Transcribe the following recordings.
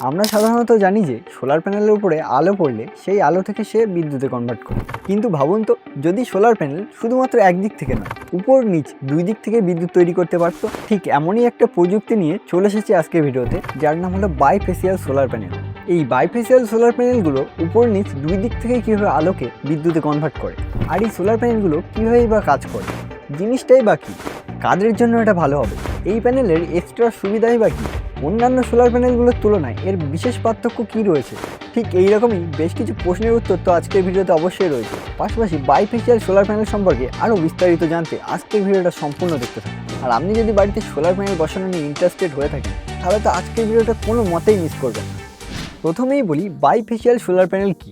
আমরা সাধারণত জানি যে সোলার প্যানেলের উপরে আলো পড়লে সেই আলো থেকে সে বিদ্যুতে কনভার্ট করে। কিন্তু ভাবুন তো, যদি সোলার প্যানেল শুধুমাত্র একদিক থেকে না উপর, নিচ দুই দিক থেকে বিদ্যুৎ তৈরি করতে পারতো, ঠিক এমনই একটা প্রযুক্তি নিয়ে চলে এসেছি আজকের ভিডিওতে, যার নাম হলো বাইফেসিয়াল সোলার প্যানেল এই বাইফেসিয়াল সোলার প্যানেলগুলো উপর, নিচ দুই দিক থেকে কীভাবে আলোকে বিদ্যুতে কনভার্ট করে, আর এই সোলার প্যানেলগুলো কীভাবেই বা কাজ করে, জিনিসটাই বা কী? কাদের জন্য এটা ভালো হবে? এই প্যানেলের এক্সট্রা সুবিধাই বা কী? অন্যান্য সোলার প্যানেলগুলোর তুলনায় এর বিশেষ পার্থক্য কী রয়েছে? ঠিক এই রকমই বেশ কিছু প্রশ্নের উত্তর তো আজকের ভিডিওতে অবশ্যই রয়েছে। পাশাপাশি বাইফেসিয়াল সোলার প্যানেল সম্পর্কে আরও বিস্তারিত জানতে আজকের ভিডিওটা সম্পূর্ণ দেখতে থাকুন। আর আপনি যদি বাড়িতে সোলার প্যানেল বসানো নিয়ে ইন্টারেস্টেড হয়ে থাকেন, তাহলে তো আজকের ভিডিওটা কোনো মতেই মিস করবেন না। প্রথমেই বলি বাইফেসিয়াল সোলার প্যানেল কি?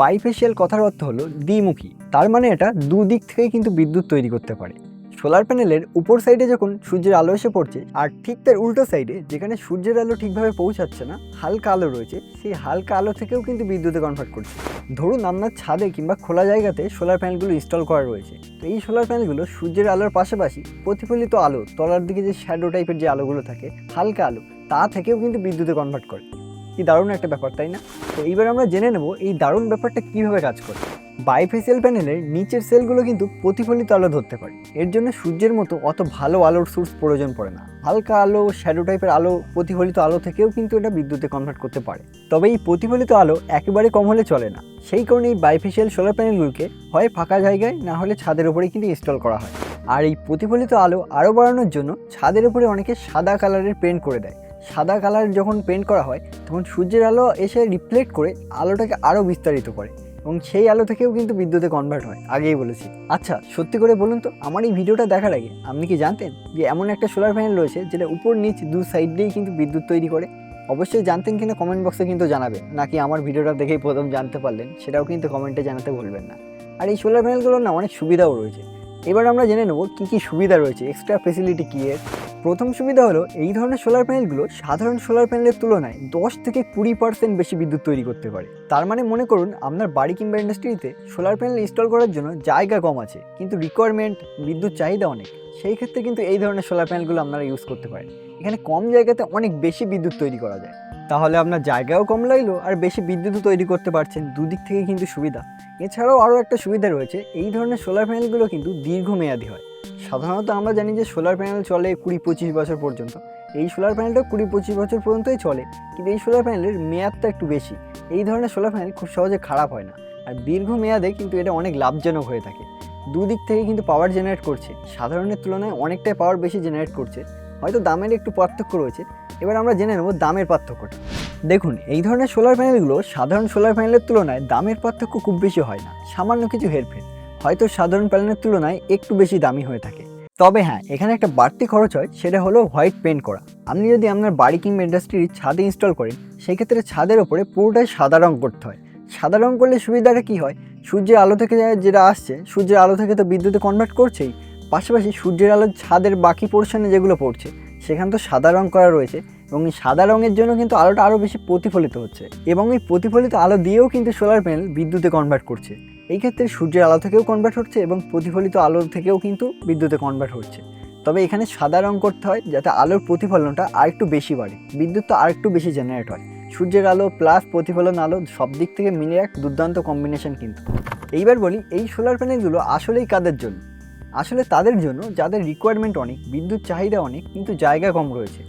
বাইফেসিয়াল কথার অর্থ হলো দ্বিমুখী। তার মানে এটা দুদিক থেকে কিন্তু বিদ্যুৎ তৈরি করতে পারে। সোলার প্যানেলের উপর সাইডে যখন সূর্যের আলো এসে পড়ছে, আর ঠিক তার উল্টো সাইডে যেখানে সূর্যের আলো ঠিকভাবে পৌঁছাচ্ছে না, হালকা আলো রয়েছে, সেই হালকা আলো থেকেও কিন্তু বিদ্যুতে কনভার্ট করছে। ধরুন আপনার ছাদে কিংবা খোলা জায়গাতে সোলার প্যানেলগুলো ইনস্টল করা রয়েছে। তো এই সোলার প্যানেলগুলো সূর্যের আলোর পাশাপাশি প্রতিফলিত আলো, তলার দিকে যে শ্যাডো টাইপের যে আলোগুলো থাকে, হালকা আলো, তা থেকেও কিন্তু বিদ্যুতে কনভার্ট করে। কি দারুণ একটা ব্যাপার, তাই না? তো এইবার আমরা জেনে নেব এই দারুণ ব্যাপারটা কীভাবে কাজ করে। বাইফেসিয়াল প্যানেলের নিচের সেলগুলো কিন্তু প্রতিফলিত আলো ধরতে পারে। এর জন্য সূর্যের মতো অত ভালো আলোর সোর্স প্রয়োজন পড়ে না। হালকা আলো শ্যাডো টাইপের আলো প্রতিফলিত আলো থেকেও কিন্তু এটা বিদ্যুতে কনভার্ট করতে পারে। তবে এই প্রতিফলিত আলো একেবারে কম হলে চলে না। সেই কারণে এই বাইফেসিয়াল সোলার প্যানেলগুলোকে হয় ফাঁকা জায়গায়, না হলে ছাদের উপরেই কিন্তু ইনস্টল করা হয়। আর এই প্রতিফলিত আলো আরও বাড়ানোর জন্য ছাদের উপরে অনেকে সাদা কালারের পেন্ট করে দেয়। সাদা কালার যখন পেন্ট করা হয়, তখন সূর্যের আলো এসে রিফ্লেক্ট করে আলোটাকে আরও বিস্তারিত করে। এবং সেই আলো থেকেও কিন্তু বিদ্যুতে কনভার্ট হয়, আগেই বলেছি। আচ্ছা সত্যি করে বলুন তো, আমার এই ভিডিওটা দেখার আগে আপনি কি জানতেন যে এমন একটা সোলার প্যানেল রয়েছে যেটা উপর নিচ দু সাইড দিয়েই কিন্তু বিদ্যুৎ তৈরি করে? অবশ্যই জানতেন কিনা কমেন্ট বক্সে কিন্তু জানাবেন, নাকি আমার ভিডিওটা দেখেই প্রথম জানতে পারলেন, সেটাও কিন্তু কমেন্টে জানাতে ভুলবেন না। আর এই সোলার প্যানেলগুলোর না অনেক সুবিধাও রয়েছে। এবার আমরা জেনে নেব কী কী সুবিধা রয়েছে এক্সট্রা ফেসিলিটি কী এর? প্রথম সুবিধা হলো এই ধরনের সোলার প্যানেলগুলো সাধারণ সোলার প্যানেলের তুলনায় দশ থেকে কুড়ি পার্সেন্ট বেশি বিদ্যুৎ তৈরি করতে পারে। তার মানে মনে করুন আপনার বাড়ি কিংবা ইন্ডাস্ট্রিতে সোলার প্যানেল ইনস্টল করার জন্য জায়গা কম আছে, কিন্তু রিকোয়ারমেন্ট বিদ্যুৎ চাহিদা অনেক। সেই ক্ষেত্রে কিন্তু এই ধরনের সোলার প্যানেলগুলো আপনারা ইউজ করতে পারেন। এখানে কম জায়গাতে অনেক বেশি বিদ্যুৎ তৈরি করা যায়। তাহলে আপনার জায়গাও কম লাগল আর বেশি বিদ্যুৎও তৈরি করতে পারছেন, দুদিক থেকে কিন্তু সুবিধা। এছাড়াও আরও একটা সুবিধা রয়েছে, এই ধরনের সোলার প্যানেলগুলো কিন্তু দীর্ঘমেয়াদী হয়। সাধারণত আমরা জানি যে সোলার প্যানেল চলে কুড়ি পঁচিশ বছর পর্যন্ত। এই সোলার প্যানেলটা কুড়ি পঁচিশ বছর পর্যন্তই চলে, কিন্তু এই সোলার প্যানেলের মেয়াদটা একটু বেশি। এই ধরনের সোলার প্যানেল খুব সহজে খারাপ হয় না। আর দীর্ঘ মেয়াদে কিন্তু এটা অনেক লাভজনক হয়ে থাকে। দুদিক থেকে কিন্তু পাওয়ার জেনারেট করছে। সাধারণের তুলনায় অনেকটাই পাওয়ার বেশি জেনারেট করছে। হয়তো দামের একটু পার্থক্য রয়েছে। এবার আমরা জেনে নেব দামের পার্থক্যটা। দেখুন, এই ধরনের সোলার প্যানেলগুলো সাধারণ সোলার প্যানেলের তুলনায় দামের পার্থক্য খুব বেশি হয় না। সামান্য কিছু হেরফের। হয়তো সাধারণ প্যানেলের তুলনায় একটু বেশি দামি হয়ে থাকে। তবে হ্যাঁ এখানে একটা বাড়তি খরচ হয়, সেটা হলো হোয়াইট পেন্ট করা। আপনি যদি আপনার বাড়ি কিংবা ইন্ডাস্ট্রির ছাদে ইনস্টল করেন সেই ক্ষেত্রে ছাদের ওপরে পুরোটাই সাদা রং করতে হয়। সাদা রং করলে সুবিধাটা কী হয়? সূর্যের আলো থেকে যেটা আসছে, সূর্যের আলো থেকে তো বিদ্যুতে কনভার্ট করছেই। পাশাপাশি সূর্যের আলো ছাদের বাকি পোর্শনে যেগুলো পড়ছে, সেখান তো সাদা রং করা রয়েছে এবং এই সাদা রঙের জন্য কিন্তু আলোটা আরও বেশি প্রতিফলিত হচ্ছে। এবং এই প্রতিফলিত আলো দিয়েও কিন্তু সোলার প্যানেল বিদ্যুতে কনভার্ট করছে। এই ক্ষেত্রে সূর্যের আলো থেকেও কনভার্ট হচ্ছে এবং প্রতিফলিত আলো থেকেও কিন্তু বিদ্যুতে কনভার্ট হচ্ছে। তবে এখানে সাদা রং করতে হয় যাতে আলোর প্রতিফলনটা আরেকটু বেশি বাড়ে। বিদ্যুৎ তো আরেকটু বেশি জেনারেট হয়। সূর্যের আলো প্লাস প্রতিফলন আলো সব দিক থেকে মিলে এক দুর্দান্ত কম্বিনেশন কিন্তু। এইবার বলি, এই সোলার প্যানেলগুলো আসলেই কাদের জন্য? আসলে তাদের জন্য যাদের রিকোয়ারমেন্ট অনেক, বিদ্যুৎ চাহিদা অনেক, কিন্তু জায়গা কম রয়েছে।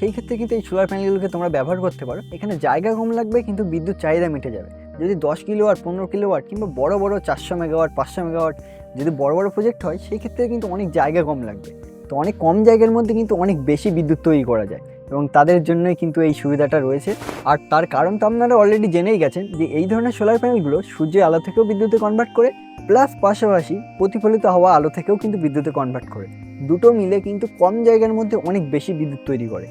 সেই ক্ষেত্রে কিন্তু এই সোলার প্যানেলগুলোকে তোমরা ব্যবহার করতে পারো। এখানে জায়গা কম লাগবে, কিন্তু বিদ্যুৎ চাহিদা মিটে যাবে। যদি দশ কিলোওয়াট, পনেরো কিলোওয়াট কিংবা বড় বড় চারশো মেগাওয়াট, পাঁচশো মেগাওয়াট যদি বড় বড় প্রজেক্ট হয়, সেই ক্ষেত্রে কিন্তু অনেক জায়গা কম লাগবে। তো অনেক কম জায়গার মধ্যে কিন্তু অনেক বেশি বিদ্যুৎ তৈরি করা যায় এবং তাদের জন্যই কিন্তু এই সুবিধাটা রয়েছে। আর তার কারণ তো আপনারা অলরেডি জেনেই গেছেন যে এই ধরনের সোলার প্যানেলগুলো সূর্যের আলো থেকেও বিদ্যুতে কনভার্ট করে প্লাস পাশাপাশি প্রতিফলিত হওয়া আলো থেকেও কিন্তু বিদ্যুতে কনভার্ট করে। দুটো মিলে কিন্তু কম জায়গার মধ্যে অনেক বেশি বিদ্যুৎ তৈরি করে।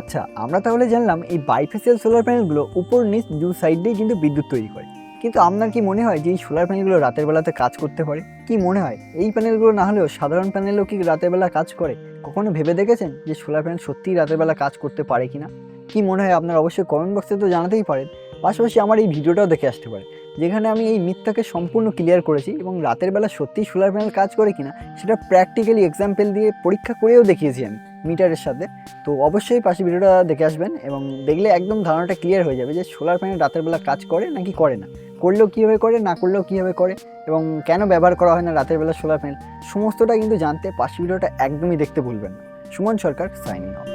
আচ্ছা আমরা তাহলে জানলাম এই বাইফেসিয়াল সোলার প্যানেলগুলো উপর, নিচ, দু সাইড দিয়েই কিন্তু বিদ্যুৎ তৈরি করে। কিন্তু আপনার কি মনে হয় যে এই সোলার প্যানেলগুলো রাতের বেলাতে কাজ করতে পারে? কি মনে হয়? এই প্যানেলগুলো না হলেও সাধারণ প্যানেলও কি রাতের বেলা কাজ করে? কখনো ভেবে দেখেছেন যে সোলার প্যানেল সত্যিই রাতের বেলা কাজ করতে পারে কি না কি মনে হয় আপনার অবশ্যই কমেন্ট বক্সে তো জানাতেই পারেন। পাশাপাশি আমার এই ভিডিওটাও দেখে আসতে পারে যেখানে আমি এই মিথ্যাকে সম্পূর্ণ ক্লিয়ার করেছি এবং রাতের বেলা সত্যিই সোলার প্যানেল কাজ করে কিনা, সেটা প্র্যাকটিক্যালি এক্সাম্পল দিয়ে পরীক্ষা করেও দেখিয়েছি আমি। মিটারের সাথে। তো অবশ্যই পাশে ভিডিওটা দেখে আসবেন এবং দেখলে একদম ধারণাটা ক্লিয়ার হয়ে যাবে যে সোলার প্যানেল রাতের বেলা কাজ করে নাকি করে না। করলেও কীভাবে করে, না করলেও কীভাবে করে এবং কেন ব্যবহার করা হয় না রাতের বেলা সোলার প্যানেল সমস্তটা কিন্তু জানতে পাশে ভিডিওটা একদমই দেখতে ভুলবেন না। সুমন সরকার সাইনিং অফ